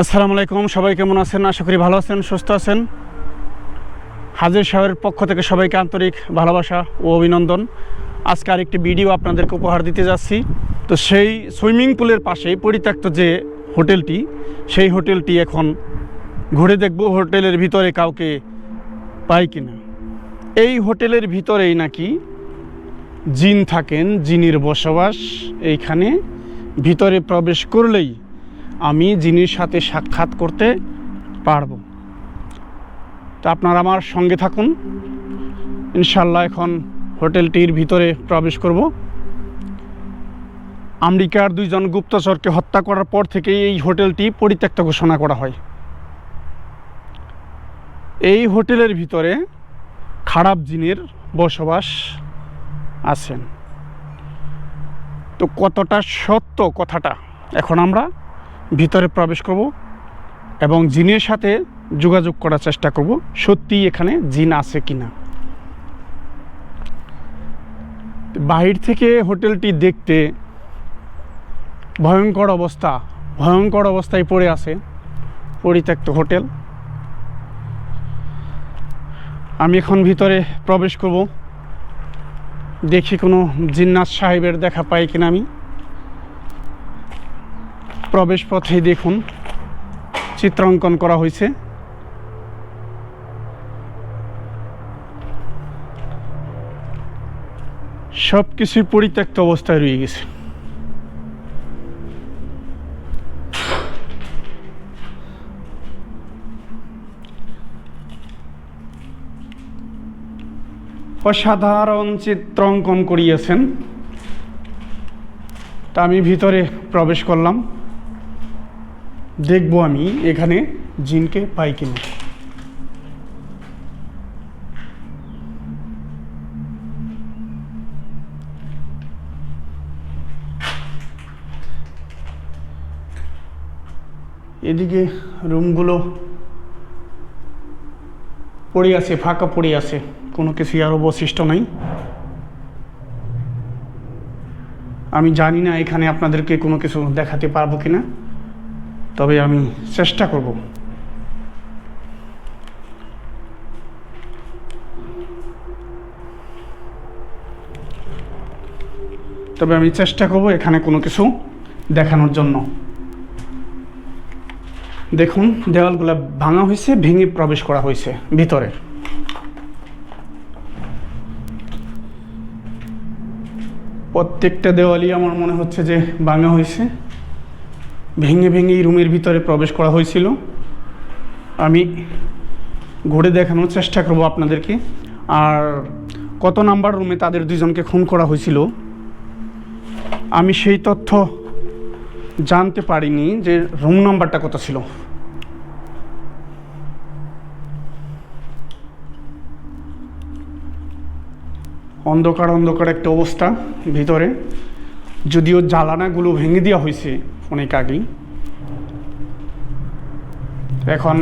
আসসালামু আলাইকুম, সবাই কেমন আছেন? আশা করি ভালো আছেন, সুস্থ আছেন। হাজির সাহেবের পক্ষ থেকে সবাইকে আন্তরিক ভালোবাসা ও অভিনন্দন। আজকে আরেকটি ভিডিও আপনাদেরকে উপহার দিতে যাচ্ছি। তো সেই সুইমিং পুলের পাশে পরিত্যক্ত যে হোটেলটি, সেই হোটেলটি এখন ঘুরে দেখব হোটেলের ভিতরে কাউকে পাই কিনা। এই হোটেলের ভিতরেই নাকি জিন থাকেন, জিনের বসবাস এইখানে ভিতরে প্রবেশ করলেই আমি জিনির সাথে সাক্ষাৎ করতে পারব। তা আপনারা আমার সঙ্গে থাকুন। ইনশাল্লাহ এখন হোটেলটির ভিতরে প্রবেশ করব। আমেরিকার দুইজন গুপ্তচরকে হত্যা করার পর থেকে এই হোটেলটি পরিত্যক্ত ঘোষণা করা হয়। এই হোটেলের ভিতরে খারাপ জিনের বসবাস আছেন। তো কতটা সত্য কথাটা? এখন আমরা ভিতরে প্রবেশ করব এবং জিনের সাথে যোগাযোগ করার চেষ্টা করব, সত্যিই এখানে জিন আছে কি না। বাহির থেকে হোটেলটি দেখতে ভয়ঙ্কর অবস্থা, ভয়ঙ্কর অবস্থায় পড়ে আছে পরিত্যক্ত হোটেল। আমি এখন ভিতরে প্রবেশ করব, দেখি কোনো জিন্নাত সাহেবের দেখা পাই কিনা আমি। প্রবেশ পথে দেখুন চিত্রাঙ্কন করা হয়েছে। সব কিছুই পরিত্যক্ত অবস্থায় রয়ে গেছে। অসাধারণ চিত্রাঙ্কন করিয়েছেন। তা আমি ভিতরে প্রবেশ করলাম। দেখব আমি এখানে জিনকে পাই কিনা। এদিকে রুমগুলো পড়ে আছে, ফাঁকা পড়ে আছে। কোনো কিছুই আর অবশিষ্ট নাই। আমি জানি না এখানে আপনাদেরকে কোনো কিছু দেখাতে পারব কিনা। তবে আমি চেষ্টা করব। তবে আমি চেষ্টা করব এখানে কোনো কিছু দেখানোর জন্য। দেখুন, দেওয়ালগুলো ভাঙা হয়েছে, ভেঙে প্রবেশ করা হয়েছে ভিতরে। প্রত্যেকটা দেওয়ালই আমার মনে হচ্ছে যে ভাঙা হয়েছে। ভেঙে ভেঙে এই রুমের ভিতরে প্রবেশ করা হয়েছিল। আমি ঘুরে দেখানোর চেষ্টা করব আপনাদেরকে। আর কত নাম্বার রুমে তাদের দুজনকে খুন করা হয়েছিল, আমি সেই তথ্য জানতে পারিনি যে রুম নাম্বারটা কত ছিল। অন্ধকার অন্ধকার একটা অবস্থা ভিতরে। যদিও জ্বালানাগুলো ভেঙে দেওয়া হয়েছে অনেক আগেই। এখন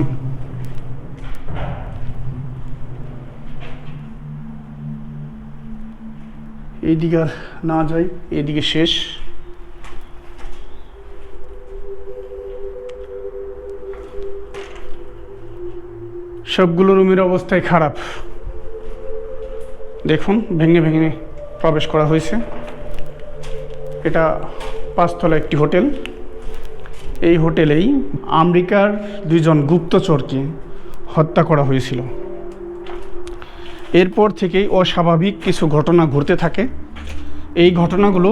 এইদিকে আর না যাই এদিকে শেষ। সবগুলো রুমের অবস্থায় খারাপ। দেখুন, ভেঙে ভেঙে প্রবেশ করা হয়েছে। এটা পাঁচতলা একটি হোটেল। এই হোটেলেই আমেরিকার দুইজন গুপ্তচরকে হত্যা করা হয়েছিল। এরপর থেকেই অস্বাভাবিক কিছু ঘটনা ঘটতে থাকে। এই ঘটনাগুলো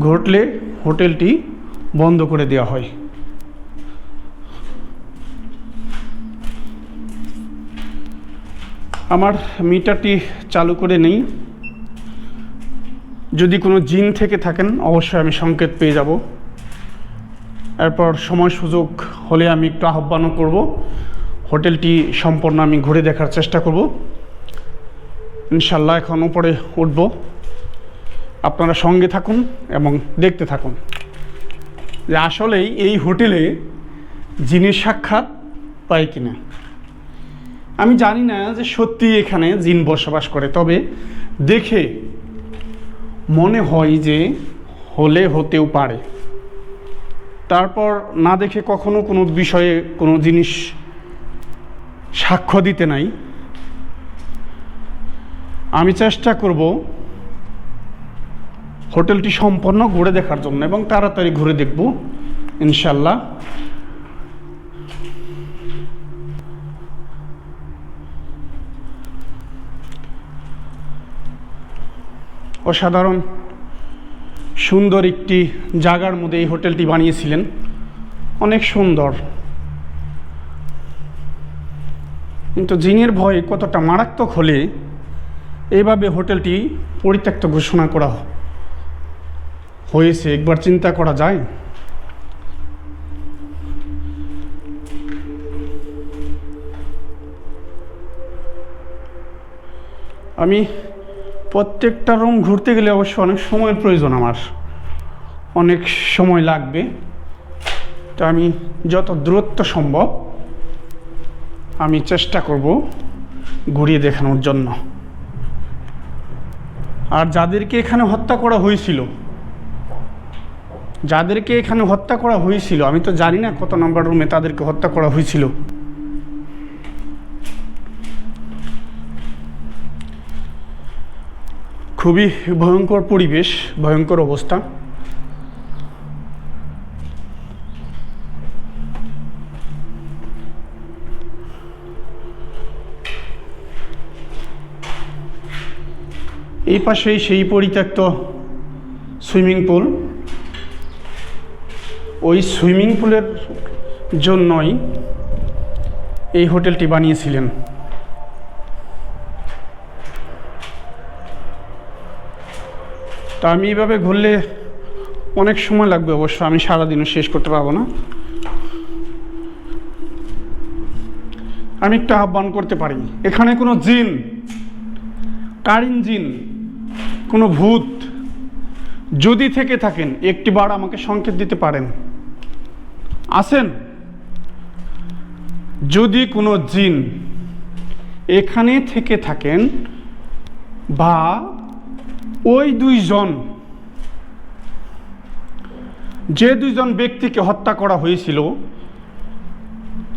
ঘটলে হোটেলটি বন্ধ করে দেওয়া হয়। আমার মিটারটি চালু করে নেই। যদি কোনো জিন থেকে থাকেন, অবশ্যই আমি সংকেত পেয়ে যাব। এরপর সময় সুযোগ হলে আমি একটু আহ্বানও করব। হোটেলটি সম্পূর্ণ আমি ঘুরে দেখার চেষ্টা করব। ইনশাল্লাহ এখন উপরে উঠব। আপনারা সঙ্গে থাকুন এবং দেখতে থাকুন। যে আসলেই এই হোটেলে জিনের সাক্ষাৎ পাই কিনা। আমি জানি না যে সত্যি এখানে জিন বসবাস করে, তবে দেখে মনে হয় যে হলে হতেও পারে। তারপর না দেখে কখনো কোনো বিষয়ে কোনো জিনিস সাক্ষ্য দিতে নাই। আমি চেষ্টা করব হোটেলটি সম্পন্ন ঘুরে দেখার জন্য এবং তাড়াতাড়ি ঘুরে দেখব, ইনশাল্লাহ। অসাধারণ সুন্দর একটি জায়গার মধ্যে এই হোটেলটি বানিয়েছিলেন। অনেক সুন্দর। কিন্তু জিনের ভয় কতটা মারাত্মক হলে এইভাবে হোটেলটি পরিত্যক্ত ঘোষণা করা হয়েছে, একবার চিন্তা করা যায়। আমি প্রত্যেকটা রুম ঘুরতে গেলে অবশ্য অনেক সময়ের প্রয়োজন আমার। অনেক সময় লাগবে। তো আমি যত দূরত্ব সম্ভব আমি চেষ্টা করব ঘুরিয়ে দেখানোর জন্য। আর যাদেরকে এখানে হত্যা করা হয়েছিল, যাদেরকে এখানে হত্যা করা হয়েছিল, আমি তো জানি না কত নম্বর রুমে তাদেরকে হত্যা করা হয়েছিল। খুবই ভয়ঙ্কর পরিবেশ, ভয়ঙ্কর অবস্থা। এই পাশেই সেই পরিত্যক্ত সুইমিং পুল। ওই সুইমিং পুলের জন্যই এই হোটেলটি বানিয়েছিলেন। তো আমি এইভাবে ঘুরলে অনেক সময় লাগবে অবশ্য, আমি সারাদিনও শেষ করতে পারব না। আমি একটু আহ্বান করতে পারি। এখানে কোনো জিন, কারিন জিন, কোনো ভূত যদি থেকে থাকেন একটি বার আমাকে সংকেত দিতে পারেন। আসেন যদি কোনো জিন এখানে থেকে থাকেন বা ওই দুইজন, যে দুইজন ব্যক্তিকে হত্যা করা হয়েছিল,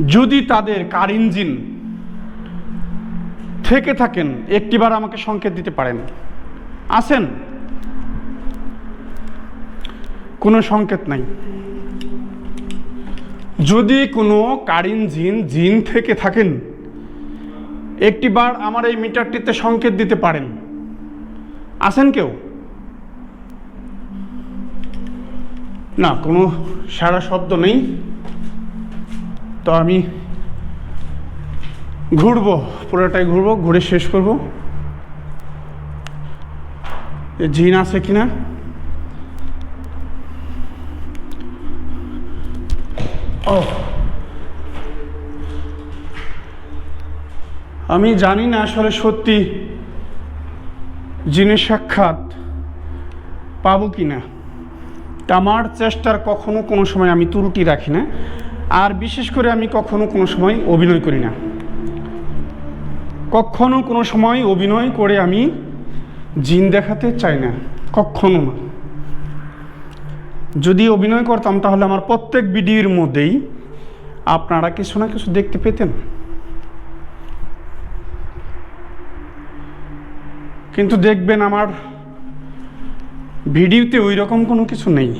যদি তাদের কার ইঞ্জিন থেকে থাকেন, একটিবার আমাকে সংকেত দিতে পারেন। আসেন কোনো সংকেত নাই। যদি কোনো কারিন জিন জিন থেকে থাকেন, একটিবার আমার এই মিটারটিতে সংকেত দিতে পারেন। আসেন কেউ? না, কোনো সারা শব্দ নেই। তো আমি ঘুরবো, পুরোটাই ঘুরবো, ঘুরে শেষ করব। জিন আছে কিনা? ও। আমি জানি না আসলে সত্যি জিনের সাক্ষাৎ পাবো কি না আমার চেষ্টার কখনো কোনো সময় আমি ত্রুটি রাখি না, আর বিশেষ করে আমি কখনো কোনো সময় অভিনয় করি না। কখনো কোনো সময় অভিনয় করে আমি জিন দেখাতে চাই না, কখনো না। যদি অভিনয় করতাম তাহলে আমার প্রত্যেক ভিডিওর মধ্যেই আপনারা কিছু না কিছু দেখতে পেতেন। কিন্তু দেখবেন আমার ভিডিওতে ওই রকম কোনো কিছু নেই।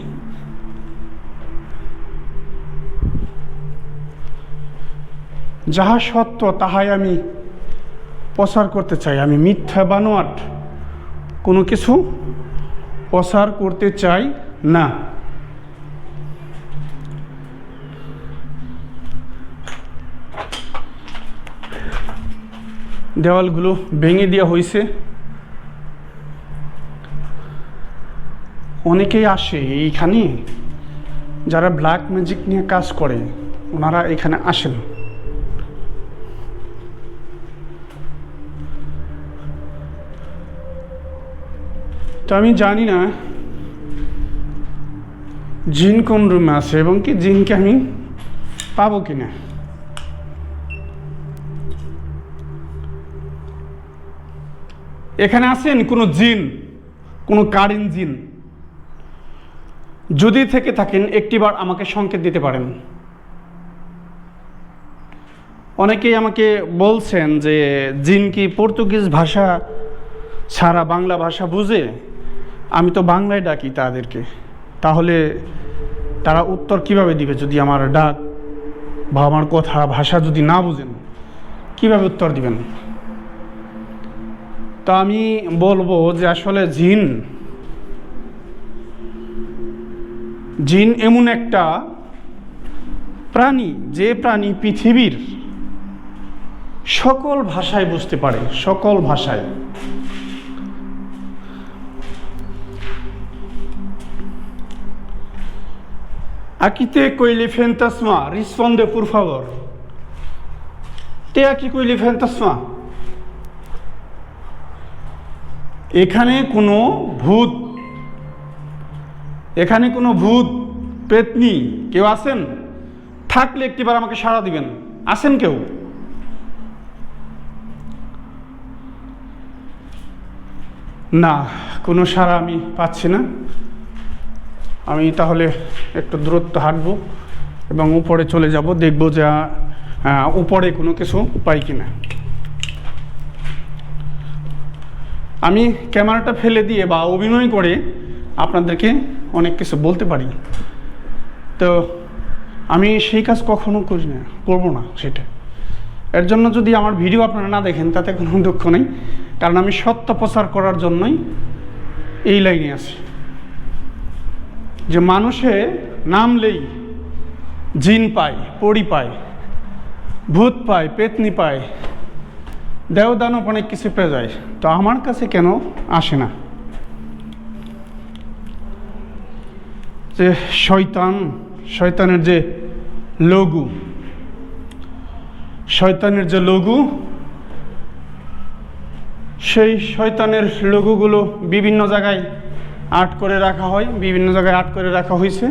যাহা সত্য তাহাই আমি প্রচার করতে চাই। আমি মিথ্যা বানোয়াট কোনো কিছু প্রচার করতে চাই না। দেওয়ালগুলো ভেঙে দেওয়া হয়েছে। অনেকেই আসে এইখানে যারা ব্ল্যাক ম্যাজিক নিয়ে কাজ করে, ওনারা এখানে আসেন। তো আমি জানি না জিন কোন রুমে আছে এবং কি জিনকে আমি পাবো কি না এখানে আছেন কোনো জিন, কোনো কারিন জিন। যদি থেকে থাকেন, একটিবার আমাকে সংকেত দিতে পারেন। অনেকেই আমাকে বলছেন যে, জিন কি পর্তুগিজ ভাষা ছাড়া বাংলা ভাষা বুঝে? আমি তো বাংলায় ডাকি তাদেরকে। তাহলে তারা উত্তর কীভাবে দিবে যদি আমার ডাক বা আমার কথা, ভাষা যদি না বুঝেন? কীভাবে উত্তর দিবেন? তা আমি বলব যে, আসলে জিন জিন এমন একটা প্রাণী যে প্রাণী পৃথিবীর সকল ভাষায় বুঝতে পারে, সকল ভাষায়। আকিতে কইলি ফেন্তাসমা, রিসপন্দে পুরফাবর তে আকি কইলি ফেন্তাসমা। এখানে কোনো ভূত এখানে কোনো ভূত, পেতনি, কেউ আছেন? থাকলে একটিবার আমাকে সাড়া দিবেন। আছেন কেউ? না, কোনো সাড়া আমি পাচ্ছি না। আমি তাহলে একটু দূরত্ব হাঁটবো এবং উপরে চলে যাব, দেখব যে উপরে কোনো কিছু পাই কিনা। আমি ক্যামেরাটা ফেলে দিয়ে বা অভিনয় করে আপনাদেরকে অনেক কিছু বলতে পারি। তো আমি সেই কাজ কখনো করি না, করব না সেটা। এর জন্য যদি আমার ভিডিও আপনারা না দেখেন, তাতে কোনো দুঃখ নেই। কারণ আমি সত্য প্রচার করার জন্যই এই লাইনে আছি। যে মানুষে নামলেই জিন পায় পড়ি পায়, ভূত পায়, পেতনি পায়, দেওদানব অনেক কিছু পেয়ে যায়। তো আমার কাছে কেন আসে না? যে শয়তান, শয়তানের যে লঘু, শয়তানের যে লঘু, সেই শয়তানের লঘুগুলো বিভিন্ন জায়গায় আর্ট করে রাখা হয়, বিভিন্ন জায়গায় আর্ট করে রাখা হয়েছে।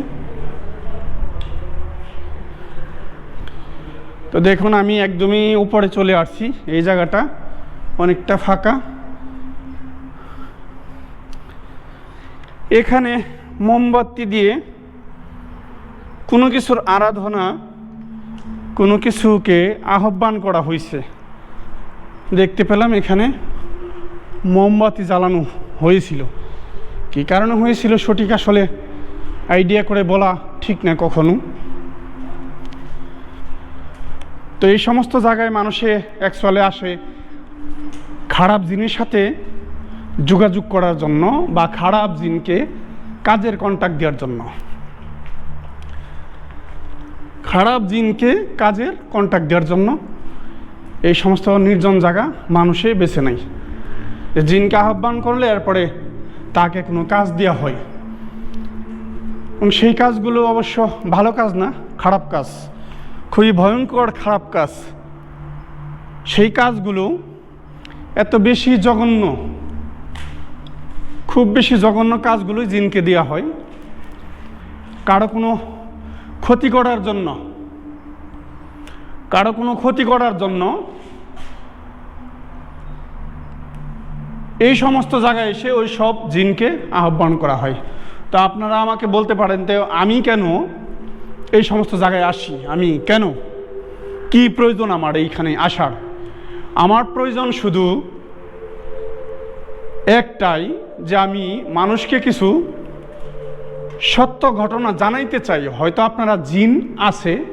তো দেখুন, আমি একদমই উপরে চলে আসছি, এই জায়গাটা অনেকটা ফাঁকা। এখানে মোমবাতি দিয়ে কোনো কিছুর আরাধনা, কোনো কিছুকে আহ্বান করা হয়েছে দেখতে পেলাম এখানে মোমবাতি জ্বালানো হয়েছিল। কী কারণে হয়েছিল সঠিক আসলে আইডিয়া করে বলা ঠিক না কখনো। তো এই সমস্ত জায়গায় মানুষে অ্যাকচুয়ালি আসে খারাপ জিনের সাথে যোগাযোগ করার জন্য বা খারাপ জিনকে কাজের কন্ট্যাক্ট দেওয়ার জন্য। খারাপ জিনকে কাজের কন্ট্যাক্ট দেওয়ার জন্য এই সমস্ত নির্জন জায়গা মানুষে বেছে নেয়। জিনকে আহ্বান করলে এরপরে তাকে কোনো কাজ দেওয়া হয়। এবং সেই কাজগুলো অবশ্য ভালো কাজ না, খারাপ কাজ। খুবই ভয়ঙ্কর খারাপ কাজ। সেই কাজগুলো এত বেশি জঘন্য খুব বেশি জঘন্য কাজগুলোই জিনকে দেওয়া হয়। কারও কোনো ক্ষতি করার জন্য, কারও কোনো ক্ষতি করার জন্য এই সমস্ত জায়গায় এসে ওই সব জিনকে আহ্বান করা হয়। তো আপনারা আমাকে বলতে পারেন তো আমি কেন এই সমস্ত জায়গায় আসি? আমি কেন? কি প্রয়োজন আমার এইখানে আসার? আমার প্রয়োজন শুধু একটাই যে আমি মানুষকে কিছু সত্য ঘটনা জানাইতে চাই। হয়তো আপনারা জিন আছে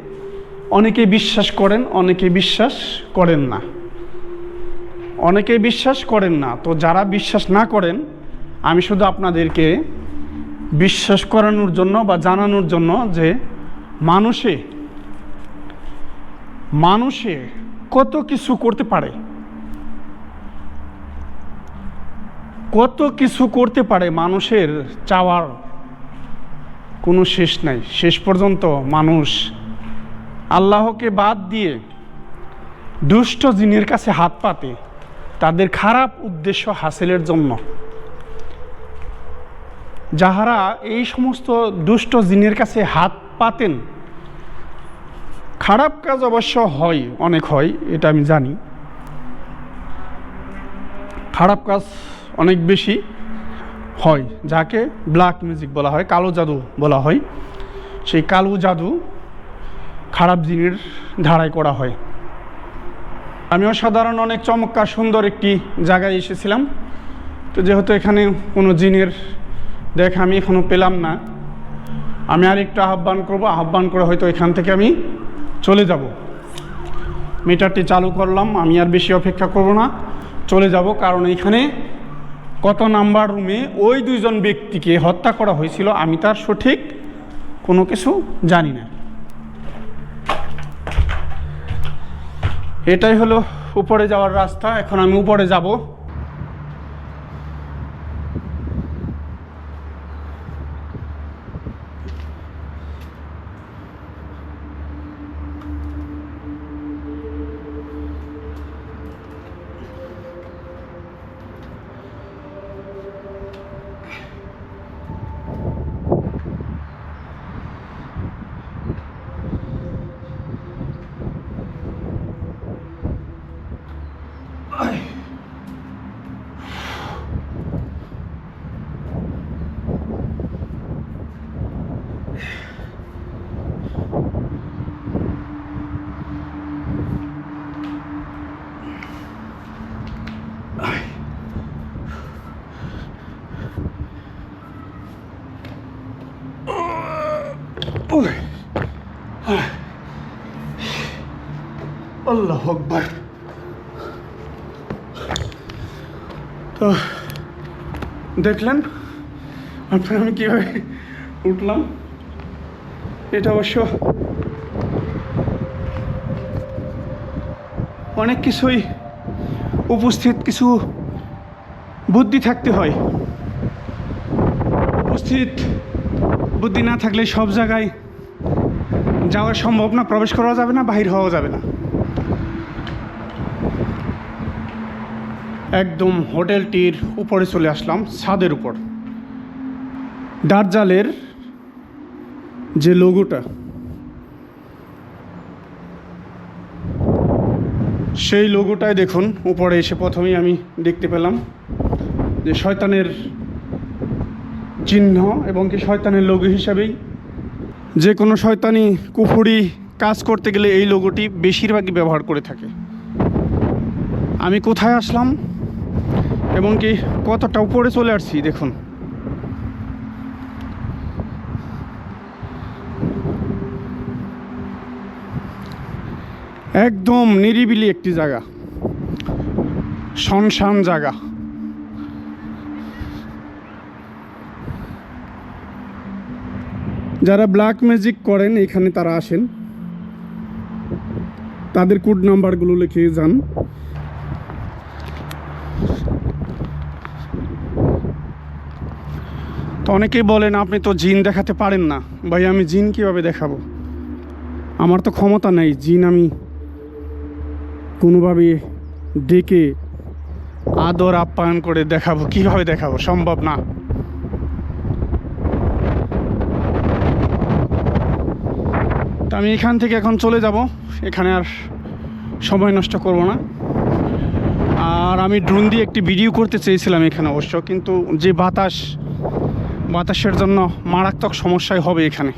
অনেকে বিশ্বাস করেন অনেকে বিশ্বাস করেন না। অনেকে বিশ্বাস করেন না। তো যারা বিশ্বাস না করেন, আমি শুধু আপনাদেরকে বিশ্বাস করানোর জন্য বা জানানোর জন্য যে মানুষে মানুষে কত কিছু করতে পারে। কত কিছু করতে পারে মানুষের চাওয়ার কোনো শেষ নাই। শেষ পর্যন্ত মানুষ আল্লাহকে বাদ দিয়ে দুষ্ট জিনের কাছে হাত পাতে, তাদের খারাপ উদ্দেশ্য হাসিলের জন্য। যাহারা এই সমস্ত দুষ্ট জিনের কাছে হাত পাতেন, খারাপ কাজ অবশ্য হয়, অনেক হয়, এটা আমি জানি। খারাপ কাজ অনেক বেশি হয়, যাকে ব্ল্যাক মিউজিক বলা হয়, কালো জাদু বলা হয়। সেই কালো জাদু খারাপ জিনের ধারায় করা হয়। আমি অসাধারণ, অনেক চমৎকার, সুন্দর একটি জায়গায় এসেছিলাম। তো যেহেতু এখানে কোনো জিনের দেখা আমি এখনও পেলাম না, আমি আরেকটু আহ্বান করব। আহ্বান করে হয়তো এখান থেকে আমি চলে যাব। মিটারটি চালু করলাম, আমি আর বেশি অপেক্ষা করব না, চলে যাব। কারণ এখানে কত নাম্বার রুমে ওই দুইজন ব্যক্তিকে হত্যা করা হয়েছিল আমি তার সঠিক কোনো কিছু জানি না। এটাই হলো উপরে যাওয়ার রাস্তা, এখন আমি উপরে যাব। আল্লাহ আকবার। তো, দেখলেন? আপনার আমি কীভাবে উঠলাম? এটা অবশ্য অনেক কিছুই উপস্থিত, কিছু বুদ্ধি থাকতে হয়। উপস্থিত বুদ্ধি না থাকলে সব জায়গায় যাওয়া সম্ভব না, প্রবেশ করা যাবে না, বাহির হওয়া যাবে না। একদম হোটেলটির উপরে চলে আসলাম, ছাদের উপর। দার্জালের যে লোগোটা, সেই লোগোটায় দেখুন, উপরে এসে প্রথমেই আমি দেখতে পেলাম যে শয়তানের চিহ্ন এবং কি শয়তানের লোগো হিসাবেই। যে কোনো শয়তানি কুফুরি কাজ করতে গেলে এই লোগোটি বেশিরভাগই ব্যবহার করে থাকে। আমি কোথায় আসলাম এবং কি কতটা উপরে চলে আসছি, দেখুন। একদম নিরিবিলি একটি জায়গা, শনশান জায়গা। যারা ব্ল্যাক ম্যাজিক করেন, এখানে তারা আসেন। তাদের কোড নাম্বারগুলো লিখে যান। তো অনেকেই বলেন, আপনি তো জিন দেখাতে পারেন না। ভাই, আমি জিন কীভাবে দেখাবো? আমার তো ক্ষমতা নেই। জিন আমি কোনোভাবে ডেকে আদর আপ্যায়ন করে দেখাবো। কীভাবে দেখাবো? সম্ভব না। আমি এখান থেকে এখন চলে যাব। এখানে আর সময় নষ্ট করব না। আর আমি ড্রোন দিয়ে একটি ভিডিও করতে চেয়েছিলাম এখানে অবশ্য, কিন্তু যে বাতাস, বাতাসের জন্য মারাত্মক সমস্যাই হবে এখানে।